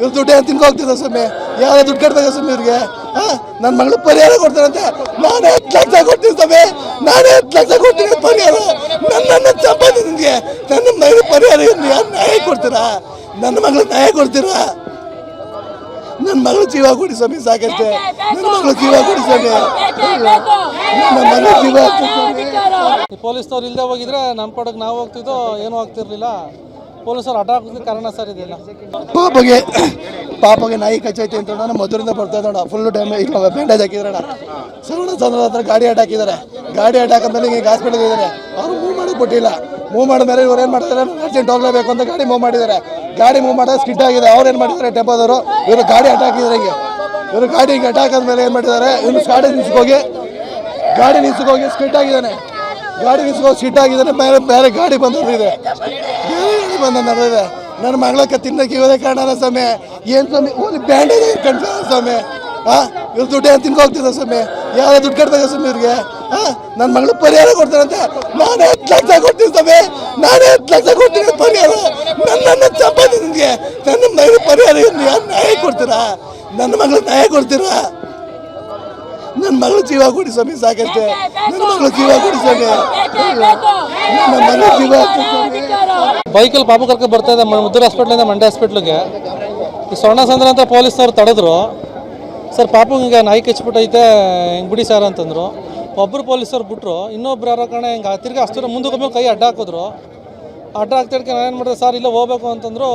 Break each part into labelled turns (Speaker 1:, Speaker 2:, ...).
Speaker 1: ಇವ್ರು ದುಡ್ಡು ಏನು ತಿನ್ಕೋಗ್ತಿದ್ದ ಸ್ವಾಮಿ. ಯಾರೋ ದುಡ್ಡು ಕಟ್ಬೇಕು ಸ್ವಾಮಿ ಇವ್ರಿಗೆ. ನನ್ನ ಮಗಳು ಪರಿಹಾರ ಕೊಡ್ತಾರಂತೆ. ನಾನೇ ಹತ್ತು ಲಕ್ಷ ಕೊಡ್ತೀನಿ ಸ್ವಾಮಿ. ನಾನೇ ಹತ್ತು ಲಕ್ಷ ಕೊಡ್ತೀನಿ ಪರಿಹಾರ. ನನ್ನನ್ನು ಸಂಪಾದಿ ನಿಮಗೆ ನನ್ನ ಮಗಳು ಪರಿಹಾರ ಯಾರು ನ್ಯಾಯ ಕೊಡ್ತೀರಾ? ನನ್ನ ಮಗಳು ನ್ಯಾಯ ಕೊಡ್ತೀರಾ? ನನ್ನ ಮಗಳು ಜೀವ ಕೊಡಿ ಸ್ವಾಮಿ, ಸಾಕಷ್ಟೇ. ನನ್ನ ಮಗಳು ಜೀವ ಕೊಡಿ ಸ್ವಾಮಿ. ನನ್ನ ಮಗಳು ಜೀವ
Speaker 2: ಪೊಲೀಸ್ನವ್ರು ಇಲ್ಲದೆ ಹೋಗಿದ್ರೆ ನಮ್ಮ ಪಡಕ್ಕೆ ನಾವು ಹೋಗ್ತಿದ್ದೋ ಏನೂ ಆಗ್ತಿರ್ಲಿಲ್ಲ. ಪೊಲೀಸರು ಹಠ ಹಾಕೋದಕ್ಕೆ ಕಾರಣ ಸರ್ ಇದೆಲ್ಲ.
Speaker 1: ಪಾಪಗೆ ಪಾಪಗೆ ನಾಯಿ ಕಚ್ಚೈತೆ ಅಂತ ನಾನು ಮಧುರಿಂದ ಬರ್ತಾ ಇದ್ದೋಣ ಫುಲ್ ಟೈಮ್ ಈಗ ಬ್ಯಾಂಡೇಜ್ ಹಾಕಿದ್ರಣ ಸರಣ ಚಂದ್ರ ಹತ್ರ ಗಾಡಿ ಅಟ್ಯಾಕ್ ಹಾಕಿದ್ದಾರೆ ಗಾಡಿ ಅಡ್ಡ ಹಾಕಿದ್ಮೇಲೆ ಈಗ ಹಾಸ್ಪಿಟಲ್ ಇದ್ದಾರೆ ಅವ್ರು ಮೂವ್ ಮಾಡೋಕೆ ಕೊಟ್ಟಿಲ್ಲ. ಮೂವ್ ಮಾಡಿದ್ಮೇಲೆ ಇವ್ರು ಏನು ಮಾಡ್ತಾರೆ ಅರ್ಜೆಂಟ್ ಹೋಗ್ಲೇಬೇಕು ಅಂತ ಗಾಡಿ ಮೂವ್ ಮಾಡಿದ್ದಾರೆ. ಗಾಡಿ ಮೂವ್ ಮಾಡೋದು ಸ್ಕಿಡ್ ಆಗಿದೆ. ಅವ್ರು ಏನು ಮಾಡಿದ್ದಾರೆ? ಟೆಂಪೋದವರು ಇವರು ಗಾಡಿ ಅಟ್ಯಾಕ್ ಹಾಕಿದ್ದಾರೆ ಹಿಂಗೆ ಇವರು ಗಾಡಿ ಹಿಂಗೆ ಅಡ್ಡ ಮೇಲೆ ಏನು ಮಾಡಿದ್ದಾರೆ? ಇವ್ರು ಗಾಡಿ ನಿಲ್ಸ್ಕೋಗಿ ಗಾಡಿ ನಿಲ್ಸ್ಕೋಗಿ ಸ್ಕಿಟ್ ಆಗಿದ್ದಾನೆ. ಗಾಡಿ ನಿಲ್ಸ್ಕೋಗಿ ಸ್ಕಿಟ್ ಆಗಿದ್ದಾನೆ. ಬೇರೆ ಬೇರೆ ಗಾಡಿ ಬಂದಿದೆ ಗಾಡಿ ಬಂದ ನಡೆದಿದೆ ನನ್ನ ಮಗಳಕ್ಕೆ ತಿನ್ನಕ್ಕೆ ಇವರೇ ಕಾರಣ ಸ್ವಾಮಿ. ಏನು ಸ್ವಾಮಿ? ಒಂದು ಬ್ಯಾಂಡೇಜ್ ಕಣ್ಸ ಸ್ವಾಮಿ ಹಾ ಇವ್ರು ದುಡ್ಡು ಏನು ತಿನ್ಕೋಗ್ತಿದ್ದ ಸ್ವಾಮಿ? ಯಾವ ದುಡ್ಡು ಕಟ್ಬೇಕು ಸ್ವಾಮಿ ಇವ್ರಿಗೆ? ಹಾ ನನ್ನ ಮಗಳು ಪರಿಹಾರ ಕೊಡ್ತಾರಂತೆ. ನಾನೇ ಹತ್ತು ಲಕ್ಷ ಕೊಡ್ತೀನಿ ಸ್ವಾಮಿ. ನಾನೇ ಹತ್ತು ಲಕ್ಷ ಕೊಡ್ತೀನಿ ಪರಿಹಾರ. ನನ್ನನ್ನು ಸಂಪಾದಿ ನಿಮಗೆ ನನ್ನ ಮಗಳು ಪರಿಹಾರ ಯಾರು ನ್ಯಾಯ ಕೊಡ್ತೀರಾ? ನನ್ನ ಮಗಳು ನ್ಯಾಯ ಕೊಡ್ತೀರಾ? ನನ್ನ ಮಗಳು ಜೀವ ಕೊಡಿ ಸ್ವಾಮಿ, ಸಾಕಷ್ಟೇ. ನನ್ನ ಮಗಳು ಜೀವ ಕೊಡಿ ಸ್ವಾಮಿ. ನನ್ನ
Speaker 2: ಬೈಕಲ್ಲಿ ಪಾಪು ಕರ್ಕೊಂಡು ಬರ್ತಾ ಇದೆ ಮುದ್ದೂರು ಹಾಸ್ಪಿಟ್ಲಿಂದ ಮಂಡ್ಯ ಹಾಸ್ಪಿಟ್ಲಿಗೆ ಸ್ವರ್ಣ ಸಂದ್ರ ಅಂತ ಪೊಲೀಸ್ನವ್ರು ತಡೆದ್ರು. ಸರ್ ಪಾಪು ಹಿಂಗೆ ನಾಯಿ ಕಚ್ಬಿಟ್ಟೈತೆ ಹಿಂಗೆ ಬಿಡಿ ಸರ್ ಅಂತಂದ್ರು. ಒಬ್ಬರು ಪೊಲೀಸರು ಬಿಟ್ರು, ಇನ್ನೊಬ್ರು ಯಾರೋ ಕಣ ಹಿಂಗೆ ತಿರ್ಗಿ ಅಷ್ಟರ ಮುಂದಕ್ಕೆ ಮೇಲೆ ಕೈ ಅಡ್ಡ ಹಾಕಿದ್ರು. ಅಡ್ಡ ನಾನು ಏನು ಮಾಡಿದೆ, ಸರ್, ಇಲ್ಲ ಹೋಗ್ಬೇಕು ಅಂತಂದ್ರು.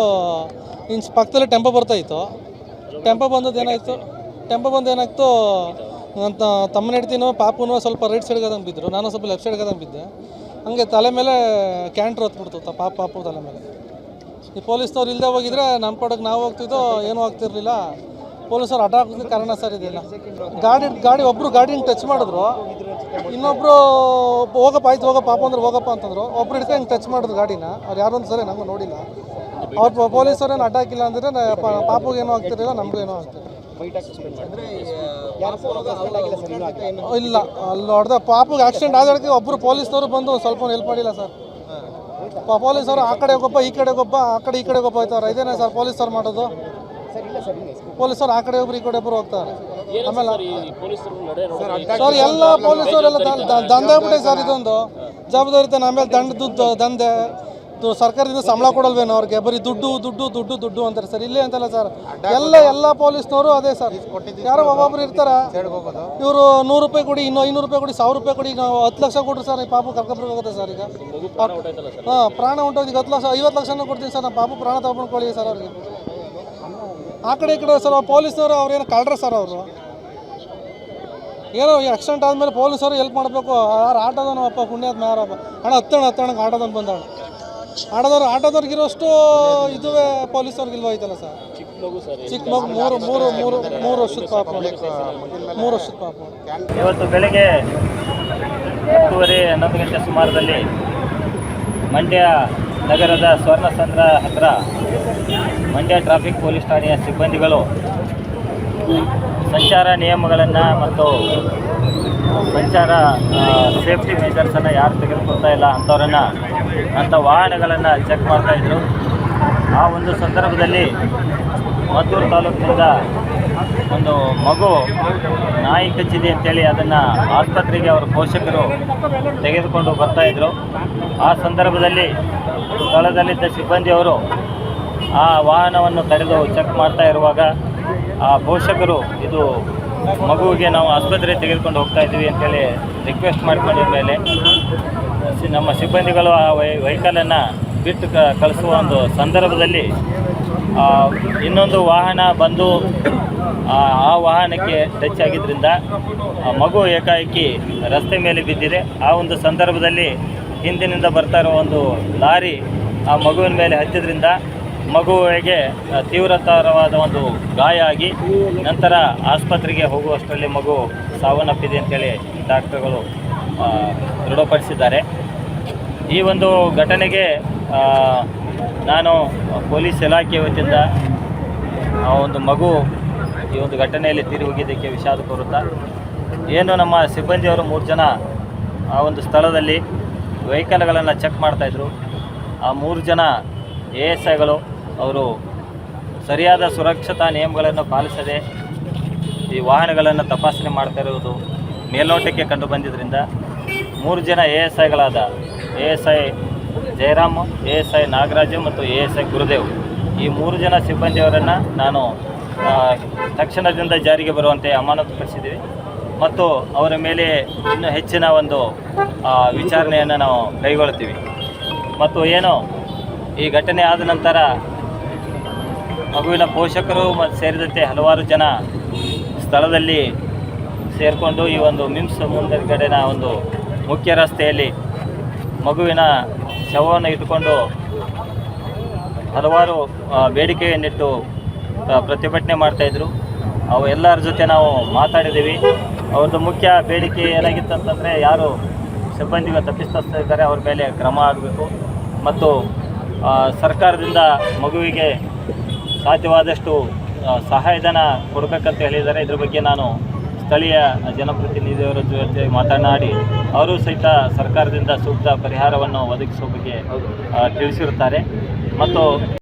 Speaker 2: ಇನ್ನು ಪಕ್ಕದಲ್ಲಿ ಟೆಂಪೋ ಬರ್ತಾ ಇತ್ತು. ಟೆಂಪೋ ಬಂದದ್ದು ಏನಾಯಿತು? ಟೆಂಪೋ ಬಂದು ಏನಾಯ್ತು? ತಮ್ಮ ತಮ್ಮನ ಹೆಡ್ತಿನೋ, ಪಾಪುನೋ ಸ್ವಲ್ಪ ರೈಟ್ ಸೈಡ್ಗೆ ಅದಂಗೆ ಬಿದ್ದರು. ನಾನು ಸ್ವಲ್ಪ ಲೆಫ್ಟ್ ಸೈಡ್ಗೆ ಅದಂಗೆ ಬಿದ್ದೆ. ಹಂಗೆ ತಲೆ ಮೇಲೆ ಕ್ಯಾಂಟ್ರ್ ಹೊತ್ಬಿಡ್ತು ಪಾಪ ಪಾಪು ತಲೆ ಮೇಲೆ. ಈ ಪೊಲೀಸ್ನವ್ರು ಇಲ್ಲದೆ ಹೋಗಿದ್ರೆ ನಮ್ಮ ಪಡಕ್ಕೆ ನಾವು ಹೋಗ್ತಿದ್ದೋ, ಏನೂ ಆಗ್ತಿರ್ಲಿಲ್ಲ. ಪೊಲೀಸರು ಅಡ್ಡ ಹಾಕೋದಕ್ಕೆ ಕಾರಣ ಸರ್ ಇದೆಲ್ಲ. ಗಾಡಿ ಗಾಡಿ ಒಬ್ಬರು ಗಾಡಿನ ಟಚ್ ಮಾಡಿದ್ರು. ಇನ್ನೊಬ್ಬರು ಹೋಗಪ್ಪ, ಆಯ್ತು ಹೋಗಪ್ಪ, ಪಾಪ ಅಂದ್ರೆ ಹೋಗಪ್ಪ ಅಂತಂದ್ರು. ಒಬ್ರು ಹಿಡ್ಕೊಂಡು ಹಿಂಗೆ ಟಚ್ ಮಾಡಿದ್ರು ಗಾಡಿನ. ಅವ್ರು ಯಾರು ಅಂತ ಸರಿ ನಂಗೂ ನೋಡಿಲ್ಲ. ಅವ್ರು ಪೊಲೀಸರೇನು ಅಡ್ಡ ಹಾಕಿಲ್ಲ ಅಂದರೆ ಪಾಪುಗೆ ಏನೂ ಆಗ್ತಿರಲಿಲ್ಲ, ನಮಗೂ ಏನೋ ಆಗ್ತಿರಲಿಲ್ಲ. ಇಲ್ಲ ಅಲ್ಲಿ ಹೊಡೆದ ಪಾಪಗೆ ಆಕ್ಸಿಡೆಂಟ್ ಆದಕ್ಕೆ ಒಬ್ಬರು ಪೊಲೀಸ್ನವರು ಬಂದು ಸ್ವಲ್ಪ ಹೆಲ್ಪ್ ಮಾಡಿಲ್ಲ ಸರ್. ಪೊಲೀಸರು ಆ ಕಡೆ ಒಬ್ಬ ಈ ಕಡೆ ಗೊಬ್ಬಾ ಆ ಕಡೆ ಈ ಕಡೆ ಒಬ್ಬ ಹೋಗ್ತಾರೆ. ಇದೇನೇ ಸರ್ ಪೊಲೀಸರು ಮಾಡೋದು? ಪೊಲೀಸರು ಆ ಕಡೆ ಒಬ್ರು ಈ ಕಡೆ ಒಬ್ರು ಹೋಗ್ತಾರೆ. ಆಮೇಲೆ ಸರ್ ಎಲ್ಲ ಪೊಲೀಸರೆಲ್ಲ ದಂಧೆ ಬಿಟ್ಟೆ ಸರ್ ಇದೊಂದು. ಜವಾಬ್ದಾರಿ ಆಮೇಲೆ ದಂಡ ದುಡ್ಡು ದಂಧೆ. ಸರ್ಕಾರದಿಂದ ಸಂಬಳ ಕೊಡಲ್ವೇನೋ ಅವ್ರಿಗೆ? ಬರೀ ದುಡ್ಡು ದುಡ್ಡು ದುಡ್ಡು ದುಡ್ಡು ಅಂತಾರೆ ಸರ್. ಇಲ್ಲೇ ಅಂತಲ್ಲ ಸರ್. ಎಲ್ಲ ಎಲ್ಲ ಪೊಲೀಸ್ನವರು ಅದೇ ಸರ್. ಯಾರೋ ಒಬ್ಬೊಬ್ರು ಇರ್ತಾರೆ. ಇವರು ನೂರು ರೂಪಾಯಿ ಕೊಡಿ ಇನ್ನೂ ಐನೂರು ರೂಪಾಯಿ ಕೊಡಿ ಸಾವಿರ ರೂಪಾಯಿ ಕೊಡಿ ನಾವು ಹತ್ತು ಲಕ್ಷ ಕೊಡ್ರಿ ಸರ್ ಈ ಪಾಪು ಸರ್ ಈಗ. ಹಾಂ ಪ್ರಾಣ ಉಂಟೋಗಿ ಈಗ ಹತ್ತು ಲಕ್ಷ ಐವತ್ತು ಲಕ್ಷನೂ ಕೊಡ್ತೀನಿ ಸರ್. ನಮ್ಮ ಪಾಪು ಪ್ರಾಣ ತಗೊಂಡ್ಕೊಳ್ಳಿ ಸರ್ ಅವ್ರಿಗೆ. ಆ ಕಡೆ ಈ ಕಡೆ ಸರ್ ಪೊಲೀಸ್ನವರು ಅವ್ರೇನು ಕಳ್ರ ಸರ್ ಅವರು. ಏನೋ ಆಕ್ಸಿಡೆಂಟ್ ಆದಮೇಲೆ ಪೊಲೀಸರು ಹೆಲ್ಪ್ ಮಾಡಬೇಕು. ಯಾರು ಆಟೋದವನು ಅಪ್ಪ ಪುಣ್ಯಾತ್ಮ ಯಾರಪ್ಪ. ಅಣ್ಣ ಹತ್ತಣ ಹತ್ತಣ ಆಟೋದನ್ನು ಬಂದವನು. ಆಟೋದವ್ರು ಆಟೋದವ್ರಿಗಿರೋಷ್ಟು ಇದುವೇ ಇಲ್ವ ಐತಲ್ಲ ಸರ್? ಚಿಕ್ಕ ಮಗು ಮೂರು ಮೂರು ಮೂರು ಮೂರು ವರ್ಷದ ಪಾಪ. ಮೂರು ವರ್ಷದ ಪಾಪ.
Speaker 3: ಇವತ್ತು ಬೆಳಗ್ಗೆ ಹತ್ತುವರೆ ಹನ್ನೊಂದು ಗಂಟೆ ಸುಮಾರದಲ್ಲಿ ಮಂಡ್ಯ ನಗರದ ಸ್ವರ್ಣಸಂದ್ರ ಹತ್ರ ಮಂಡ್ಯ ಟ್ರಾಫಿಕ್ ಪೊಲೀಸ್ ಠಾಣೆಯ ಸಿಬ್ಬಂದಿಗಳು ಸಂಚಾರ ನಿಯಮಗಳನ್ನು ಮತ್ತು ಸಂಚಾರ ಸೇಫ್ಟಿ ಮೆಜರ್ಸನ್ನು ಯಾರು ತೆಗೆದುಕೊಳ್ತಾ ಇಲ್ಲ ಅಂಥವ್ರನ್ನು ಅಂಥ ವಾಹನಗಳನ್ನು ಚೆಕ್ ಮಾಡ್ತಾಯಿದ್ರು ಆ ಒಂದು ಸಂದರ್ಭದಲ್ಲಿ ಮದ್ದೂರು ತಾಲೂಕಿನಿಂದ ಒಂದು ಮಗು ನಾಯಿ ಕಚ್ಚಿದೆ ಅಂತೇಳಿ ಅದನ್ನು ಆಸ್ಪತ್ರೆಗೆ ಅವರ ಪೋಷಕರು ತೆಗೆದುಕೊಂಡು ಬರ್ತಾಯಿದ್ರು ಆ ಸಂದರ್ಭದಲ್ಲಿ ಸ್ಥಳದಲ್ಲಿದ್ದ ಸಿಬ್ಬಂದಿಯವರು ಆ ವಾಹನವನ್ನು ತಡೆದು ಚೆಕ್ ಮಾಡ್ತಾ ಇರುವಾಗ ಆ ಪೋಷಕರು, ಇದು ಮಗುವಿಗೆ ನಾವು ಆಸ್ಪತ್ರೆಗೆ ತೆಗೆದುಕೊಂಡು ಹೋಗ್ತಾ ಇದ್ದೀವಿ ಅಂತೇಳಿ ರಿಕ್ವೆಸ್ಟ್ ಮಾಡ್ಕೊಂಡಿದ ಮೇಲೆ ನಮ್ಮ ಸಿಬ್ಬಂದಿಗಳು ಆ ವೈ, ವೆಹಿಕಲನ್ನು ಬಿಟ್ಟು ಕ, ಕಳಿಸುವ ಒಂದು ಸಂದರ್ಭದಲ್ಲಿ ಇನ್ನೊಂದು ವಾಹನ ಬಂದು, ಆ ವಾಹನಕ್ಕೆ ಟಚ್ ಆಗಿದ್ದರಿಂದ ಮಗು ಏಕಾಏಕಿ ರಸ್ತೆ ಮೇಲೆ ಬಿದ್ದಿದೆ. ಆ ಒಂದು ಸಂದರ್ಭದಲ್ಲಿ ಹಿಂದಿನಿಂದ ಬರ್ತಾ ಇರೋ ಒಂದು ಲಾರಿ ಆ ಮಗುವಿನ ಮೇಲೆ ಹತ್ತಿದ್ರಿಂದ ಮಗುವಿಗೆ ತೀವ್ರತರವಾದ ಒಂದು ಗಾಯ ಆಗಿ, ನಂತರ ಆಸ್ಪತ್ರೆಗೆ ಹೋಗುವಷ್ಟರಲ್ಲಿ ಮಗು ಸಾವನ್ನಪ್ಪಿದೆ ಅಂತೇಳಿ ಡಾಕ್ಟರ್ಗಳು ದೃಢಪಡಿಸಿದ್ದಾರೆ. ಈ ಒಂದು ಘಟನೆಗೆ ನಾನು ಪೊಲೀಸ್ ಇಲಾಖೆ ವತಿಯಿಂದ ಆ ಒಂದು ಮಗು ಈ ಒಂದು ಘಟನೆಯಲ್ಲಿ ತೀರಿ ಹೋಗಿದ್ದಕ್ಕೆ ವಿಷಾದ ಕೋರುತ್ತಾ ಏನು ನಮ್ಮ ಸಿಬ್ಬಂದಿಯವರು ಮೂರು ಜನ ಆ ಒಂದು ಸ್ಥಳದಲ್ಲಿ ವೆಹಿಕಲ್ಗಳನ್ನು ಚೆಕ್ ಮಾಡ್ತಾಯಿದ್ರು ಆ ಮೂರು ಜನ ಎ ಎಸ್ ಐಗಳು, ಅವರು ಸರಿಯಾದ ಸುರಕ್ಷತಾ ನಿಯಮಗಳನ್ನು ಪಾಲಿಸದೆ ಈ ವಾಹನಗಳನ್ನು ತಪಾಸಣೆ ಮಾಡ್ತಾ ಇರುವುದು ಮೇಲ್ನೋಟಕ್ಕೆ ಕಂಡು ಬಂದಿದ್ದರಿಂದ ಮೂರು ಜನ A S ಐಗಳಾದ A S I Jayaram A S I Nagaraju ಮತ್ತು ಎ ಎಸ್ ಐ ಗುರುದೇವ್. ಈ ಮೂರು ಜನ ಸಿಬ್ಬಂದಿಯವರನ್ನು ನಾನು ತಕ್ಷಣದಿಂದ ಜಾರಿಗೆ ಬರುವಂತೆ ಅಮಾನತುಪಡಿಸಿದ್ದೀವಿ. ಮತ್ತು ಅವರ ಮೇಲೆ ಇನ್ನೂ ಹೆಚ್ಚಿನ ಒಂದು ವಿಚಾರಣೆಯನ್ನು ನಾವು ಕೈಗೊಳ್ತೀವಿ ಮತ್ತು ಏನು, ಈ ಘಟನೆ ಆದ ನಂತರ ಮಗುವಿನ ಪೋಷಕರು ಮತ್ತು ಸೇರಿದಂತೆ ಹಲವಾರು ಜನ ಸ್ಥಳದಲ್ಲಿ ಸೇರಿಕೊಂಡು ಈ ಒಂದು ಮಿಮ್ಸ್ ಮುಂದಗಡೆನ ಒಂದು ಮುಖ್ಯ ರಸ್ತೆಯಲ್ಲಿ ಮಗುವಿನ ಶವವನ್ನು ಇಟ್ಟುಕೊಂಡು ಹಲವಾರು ಬೇಡಿಕೆಯನ್ನಿಟ್ಟು ಪ್ರತಿಭಟನೆ ಮಾಡ್ತಾಯಿದ್ರು ಅವು ಎಲ್ಲರ ಜೊತೆ ನಾವು ಮಾತಾಡಿದ್ದೀವಿ. ಅವ್ರದ್ದು ಮುಖ್ಯ ಬೇಡಿಕೆ ಏನಾಗಿತ್ತು ಅಂತಂದರೆ ಯಾರು ಸಿಬ್ಬಂದಿಗಳು ತಪ್ಪಿಸ್ತಾ ಇದ್ದಾರೆ, ಅವ್ರ ಮೇಲೆ ಕ್ರಮ ಆಗಬೇಕು ಮತ್ತು ಸರ್ಕಾರದಿಂದ ಮಗುವಿಗೆ ಸಾಧ್ಯವಾದಷ್ಟು ಸಹಾಯಧನ ಕೊಡಬೇಕಂತ ಹೇಳಿದ್ದಾರೆ. ಇದ್ರ ಬಗ್ಗೆ ನಾನು ಸ್ಥಳೀಯ ಜನಪ್ರತಿನಿಧಿಯವರ ಜೊತೆ ಮಾತನಾಡಿ ಅವರು ಸಹಿತ ಸರ್ಕಾರದಿಂದ ಸೂಕ್ತ ಪರಿಹಾರವನ್ನು ಒದಗಿಸುವ ಬಗ್ಗೆ ತಿಳಿಸಿರುತ್ತಾರೆ. ಮತ್ತು